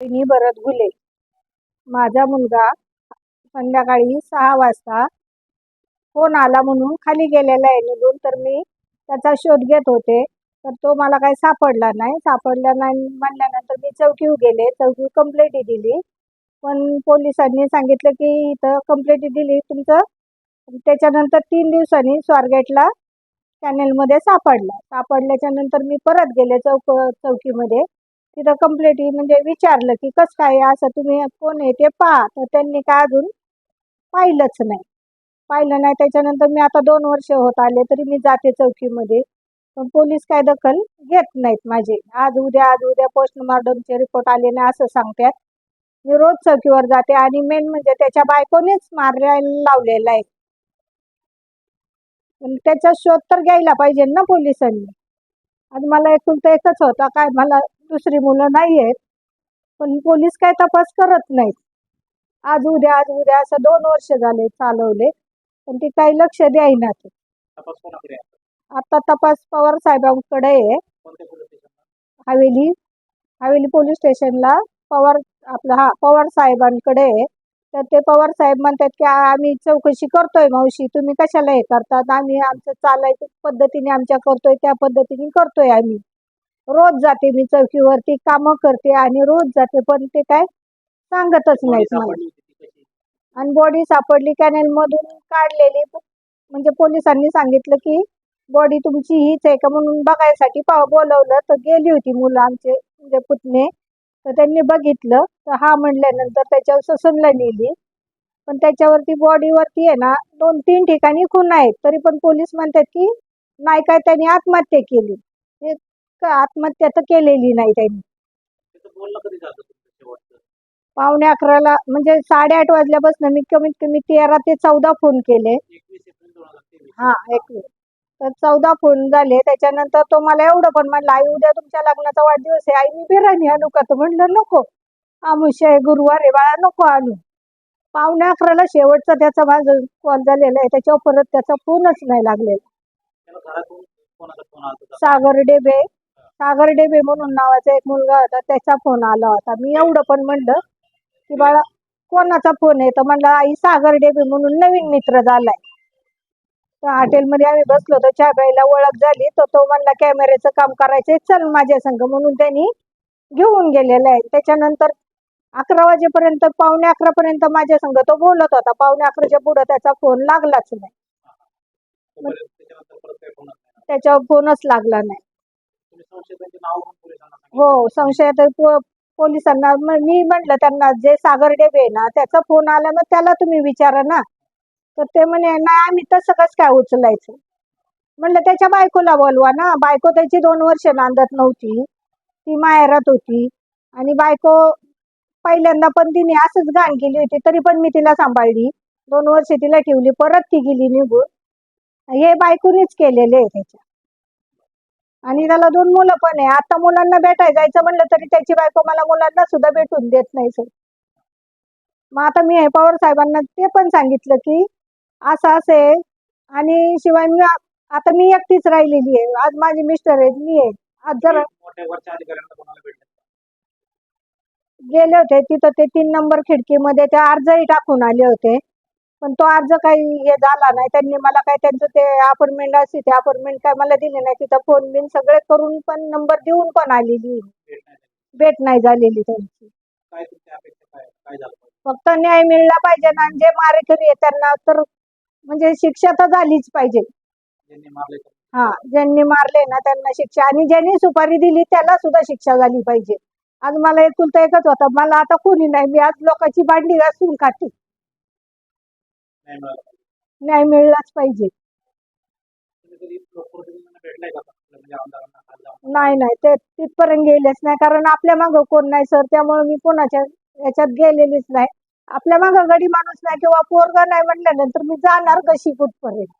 मी भरत घुले माझा मुलगा संध्याकाळी सहा वाजता फोन आला म्हणून खाली गेलेला आहे निघून तर मी त्याचा शोध घेत होते तर तो मला काही सापडला नाही. सापडला नाही म्हणल्यानंतर मी चौकीवर गेले. चौकी कंप्लेंट दिली. पण पोलिसांनी सांगितलं की इथं कंप्लेंट दिली. तुमचं त्याच्यानंतर तीन दिवसांनी स्वारगेटला कॅनेलमध्ये सापडला. सापडल्याच्या नंतर मी परत गेले चौक चौकीमध्ये. तिथं कंप्लेंट म्हणजे विचारलं की कसं काय असं तुम्ही कोण आहे ते पहा. तर त्यांनी काय अजून पाहिलंच नाही. पाहिलं नाही. त्याच्यानंतर मी आता दोन वर्ष होत आले तरी मी जाते चौकीमध्ये. पण पोलीस काय दखल घेत नाहीत माझे. आज उद्या आज उद्या पोस्टमॉर्टमचे रिपोर्ट आले नाही असं सांगतात. मी रोज चौकीवर जाते आणि मेन म्हणजे त्याच्या बायकोनेच मारायला लावलेला आहे. पण त्याचा शोध तर घ्यायला पाहिजे ना पोलिसांनी. आज मला एकुलता एकच होता. काय मला दुसरी मुलं नाही आहेत पण पोलीस काय तपास करत नाहीत. आज उद्या आज उद्या असं दोन वर्ष झाले चालवले. पण ते काही लक्ष कोणाकडे आहे? आता तपास पवार साहेबांकडे आहे. हवेली हवेली पोलीस स्टेशनला पवार आपलं हा पवार साहेबांकडे आहे. तर ते पवार साहेब म्हणतात की आम्ही चौकशी करतोय मावशी तुम्ही कशाला हे करतात? आम्ही आमचं चालायचं पद्धतीने आमच्या करतोय त्या पद्धतीने करतोय आम्ही. रोज जाते मी चौकीवरती कामं करते आणि रोज जाते पण ते काय सांगतच नाहीत मला. कशी? आणि बॉडी सापडली कॅनेल मधून काढलेली. म्हणजे पोलिसांनी सांगितलं की बॉडी तुमची हीच आहे का? म्हणून बघायसाठी बोलवलं. तर गेली होती मुलं आमचे म्हणजे पुतणे. तर त्यांनी बघितलं. तर हा म्हणल्यानंतर त्याच्यावर ससनला नेली. पण त्याच्यावरती बॉडीवरती आहे ना दोन तीन ठिकाणी खून आहेत. तरी पण पोलीस म्हणतात की नाही काय त्यांनी आत्महत्या केली. आत्महत्या तर केलेली नाही त्यांनी. पावणे अकराला म्हणजे साडेआठ वाजल्यापासून मी कमीत कमी तेरा ते चौदा फोन केले. एकवीस हा एक तर चौदा फोन झाले. त्याच्यानंतर तो मला एवढं पण म्हणलं आई उद्या तुमच्या लग्नाचा वाढदिवस आहे. आई मी बिर्याणी आणू का? तर म्हणलं नको. आमुष्य आहे गुरुवार आहे बाळा नको आणू. पावणे अकराला शेवटचा त्याचा माझं कॉल झालेला आहे. त्याच्यावर परत त्याचा फोनच नाही लागलेला. सागर डेबे. सागर डेबे म्हणून नावाचा एक मुलगा होता त्याचा फोन आला होता. मी एवढं पण म्हणलं की बाळा कोणाचा फोन आहे? तर म्हणलं आई सागर डेबे म्हणून नवीन मित्र झालाय. तर हॉटेलमध्ये आम्ही बसलो होतो चहा प्यायला ओळख झाली. तर तो म्हणला कॅमेऱ्याचं काम करायचंय चल माझ्या संग. म्हणून त्यांनी घेऊन गेलेला आहे. त्याच्यानंतर अकरा वाजेपर्यंत पावणे अकरा पर्यंत माझ्या संग तो बोलत होता. पावणे अकराच्या पुढे त्याचा फोन लागलाच नाही. त्याच्यावर फोनच लागला नाही तुम्ही संशयितांची नाव पण पोलिसांना सांगितलं हो संशय पोलिसांना मी म्हटलं त्यांना जे सागर डेबे आहे ना त्याचा फोन आला मग त्याला तुम्ही विचारा ना. तर ते म्हणे नाही आम्ही तसं कसं काय उचलायचं? म्हणलं त्याच्या बायकोला बोलवा ना. बायको त्याची दोन वर्ष नांदत नव्हती. ती माहेरात होती. आणि बायको पहिल्यांदा पण तिने असंच घाण केली होती तरी पण मी तिला सांभाळली. दोन वर्ष तिला ठेवली परत ती गेली निघून. हे बायकोनीच केलेले आहे त्याच्या. आणि त्याला दोन मुलं पण आहे. आता मुलांना भेटायला जायचं म्हणलं तरी त्याची बायको मला मुलांना सुद्धा भेटून देत नाही सर. मग आता मी हे पवार साहेबांना ते पण सांगितलं की असं असं आणि शिवाय मी आता मी एकटीच राहिलेली आहे. आज माझे मिस्टर आहेत मी आहे. आज जर गेले होते तिथं ते तीन नंबर खिडकीमध्ये ते अर्जही टाकून आले होते. पण तो अर्ज काही हे झाला नाही. त्यांनी मला काय त्यांचं ते अपॉइंटमेंट असते ते अपॉइंटमेंट काय मला दिली नाही. तिथं फोन बिन सगळे करून पण नंबर देऊन पण आलेली. भेट नाही झालेली त्यांची? फक्त न्याय मिळला पाहिजे ना. आणि जे मारेकरी आहे त्यांना तर म्हणजे शिक्षा तर झालीच पाहिजे. हा ज्यांनी मारले ना त्यांना शिक्षा. आणि ज्यांनी सुपारी दिली त्याला सुद्धा शिक्षा झाली पाहिजे. आज मला एकुलता एकच होता. मला आता कोणी नाही. मी आज लोकांची भांडी घासून खाते. न्याय मिळलाच पाहिजे. म्हणजे? नाही नाही. ते तिथपर्यंत गेलेच नाही. कारण आपल्या मागं कोण नाही सर त्यामुळे मी कोणाच्या याच्यात गेलेलीच नाही. आपल्या मागं गडी माणूस नाही किंवा पोरगा नाही म्हटल्यानंतर मी जाणार कशी कुठपर्यंत?